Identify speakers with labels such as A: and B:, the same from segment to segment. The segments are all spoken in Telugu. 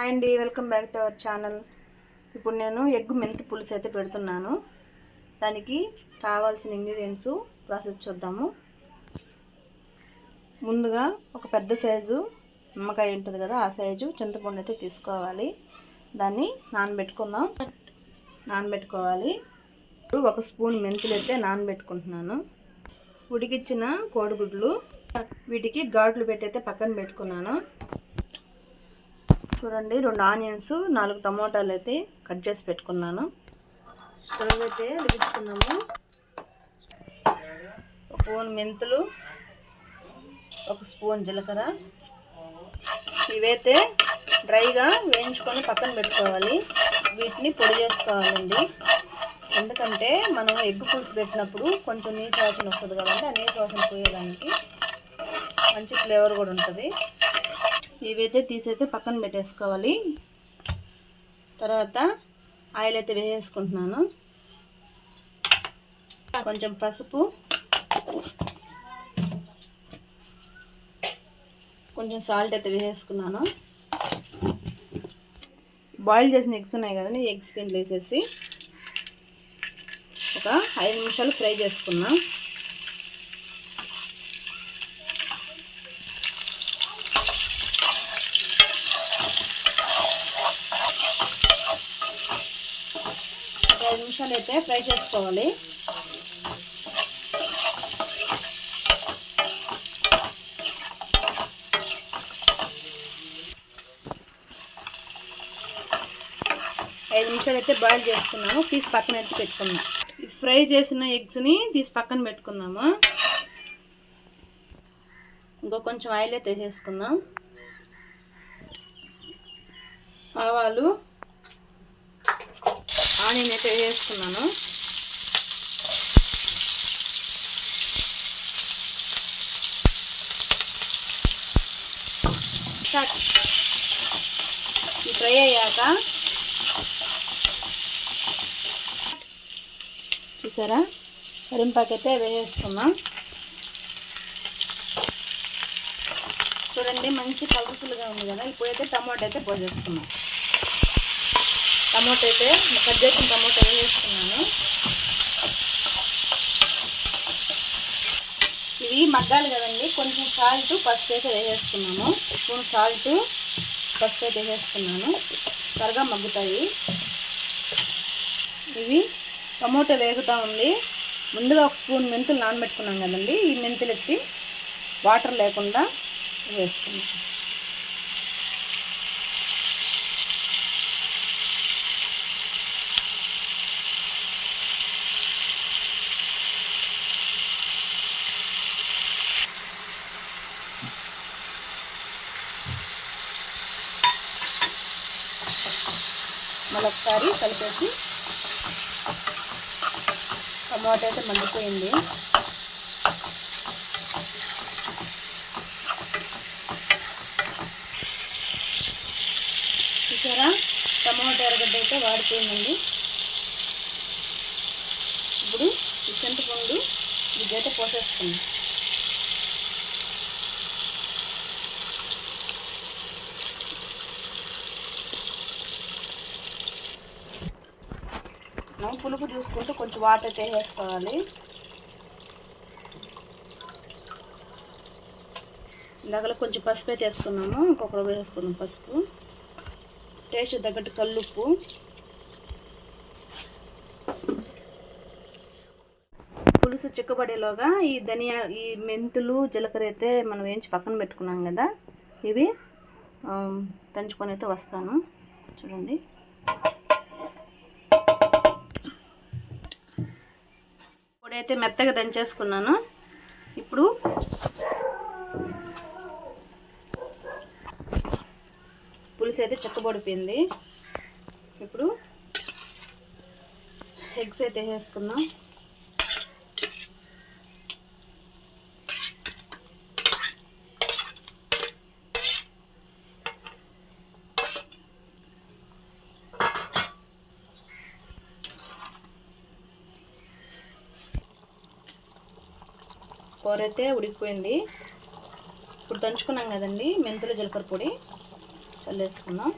A: హాయ్ అండి welcome back to our channel. ఇప్పుడు నేను ఎగ్ మెంతి పులుసు అయితే పెడుతున్నాను. దానికి కావాల్సిన ఇంగ్రీడియంట్స్ ప్రాసెస్ చూద్దాము. ముందుగా ఒక పెద్ద సైజు నిమ్మకాయ ఉంటుంది కదా ఆ సైజు చింతపండు అయితే తీసుకోవాలి. దాన్ని నానబెట్టుకుందాం. నానబెట్టుకోవాలి. ఇప్పుడు ఒక స్పూన్ మెంతులు అయితే నానబెట్టుకుంటున్నాను. ఉడికిచ్చిన కోడిగుడ్లు వీటికి ఘాట్లు పెట్టి అయితే పక్కన పెట్టుకున్నాను. చూడండి రెండు ఆనియన్స్ నాలుగు టమోటాలు అయితే కట్ చేసి పెట్టుకున్నాను. స్టవ్ అయితే వెలిగించుకున్నాము. ఒక స్పూన్ మెంతులు ఒక స్పూన్ జీలకర్ర. ఇవైతే డ్రైగా వేయించుకొని పక్కన పెట్టుకోవాలి. వీటిని పొడి చేసుకోవాలండి. ఎందుకంటే మనం ఎగ్ పులుసు పెట్టినప్పుడు కొంచెం నీటి వాసన వస్తుంది కాబట్టి ఆ నీటి వాసన పోయేదానికి మంచి ఫ్లేవర్ కూడా ఉంటుంది. ఇవైతే తీసైతే పక్కన పెట్టేసుకోవాలి. తర్వాత ఆయిల్ అయితే వేసేసుకుంటున్నాను. కొంచెం పసుపు. కొంచెం సాల్ట్ అయితే వేసేసుకున్నాను. బాయిల్ చేసిన ఎగ్స్ ఉన్నాయి కదండి ఎగ్స్ దీంట్లో వేసేసి ఒక ఐదు నిమిషాలు ఫ్రై చేసుకున్నాను ఐదు నిమిషాలు అయితే ఫ్రై చేసుకోవాలి. ఐదు నిమిషాలు అయితే బాయిల్ చేసుకున్నాము. తీసి పక్కన ఎత్తి పెట్టుకున్నాం ఫ్రై చేసిన ఎగ్స్ని తీసి పక్కన పెట్టుకుందాము. ఇంకో కొంచెం ఆయిల్ అయితే వేసుకుందాం ఆవాలు ఆనియన్ అయితే వేసుకున్నాను ఫ్రై అయ్యాక చూసారా? కరింపాకు అయితే వేసేసుకున్నాం చూడండి మంచి కలర్ఫుల్గా ఉంది కదా. ఇప్పుడైతే టమాటో అయితే పోసేసుకున్నాం. టమోటా అయితే కట్ చేసిన టమోటా వేసేస్తున్నాను ఇవి మగ్గాలి కదండి కొంచెం సాల్ట్ పసుపు అయితే వేసేసుకున్నాము. స్పూన్ సాల్ట్ పసుపు అయితే వేసేసుకున్నాను. త్వరగా మగ్గుతాయి. ఇవి టమోటా వేగుతూ ఉంది. ముందుగా ఒక స్పూన్ మెంతులు నానబెట్టుకున్నాం కదండి ఈ మెంతులు ఎత్తి వాటర్ లేకుండా వేసుకున్నాం. మళ్ళొకసారి కలిపేసి టమాటా అయితే మండిపోయింది. చూసారా? టమాటా ఎరగడ్డ అయితే వాడిపోయిందండి. ఇప్పుడు ఈ చింతపండు ఇదైతే పోసేసుకుందాం. మనం పులుపు చూసుకుంటూ కొంచెం వాటర్ అయితే వేసుకోవాలి ఇందాకలో కొంచెం పసుపు అయితే వేసుకున్నాము ఇంకొకరు వేసుకున్నాం పసుపు. టేస్ట్ తగ్గట్టు కల్లుప్పు. పులుసు చిక్కబడేలోగా ఈ ధనియా ఈ మెంతులు జీలకర్ర అయితే మనం వేయించి పక్కన పెట్టుకున్నాం కదా. ఇవి దంచుకొని అయితే వస్తాను. చూడండి. ఇప్పుడైతే మెత్తగా దంచేసుకున్నాను. ఇప్పుడు పులుసు అయితే చక్కబడిపోయింది. ఇప్పుడు ఎగ్స్ అయితే వేసుకుందాం. కూర అయితే ఉడికిపోయింది. ఇప్పుడు దంచుకున్నాం కదండి మెంతులు జీలకర్ర పొడి. చల్లేసుకుందాం.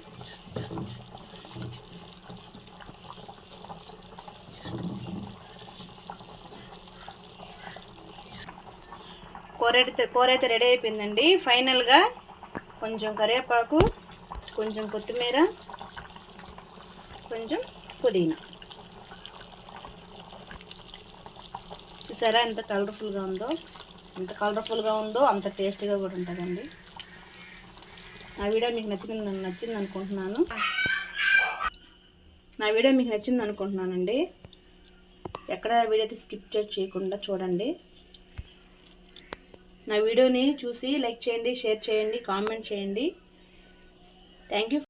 A: కూర అయితే కూర అయితే రెడీ అయిపోయిందండి. ఫైనల్గా కొంచెం కరివేపాకు కొంచెం కొత్తిమీర కొంచెం పుదీనా. చూసారా ఎంత కలర్ఫుల్గా ఉందో? ఎంత కలర్ఫుల్గా ఉందో అంత టేస్టీగా కూడా ఉంటుందండి. నా వీడియో మీకు నచ్చింది నచ్చింది అనుకుంటున్నాను. నా వీడియో మీకు నచ్చింది అనుకుంటున్నానండి. ఎక్కడ వీడియో అయితే స్కిప్ చేయకుండా చూడండి. నా వీడియోని చూసి లైక్ చేయండి షేర్ చేయండి కామెంట్ చేయండి. Thank you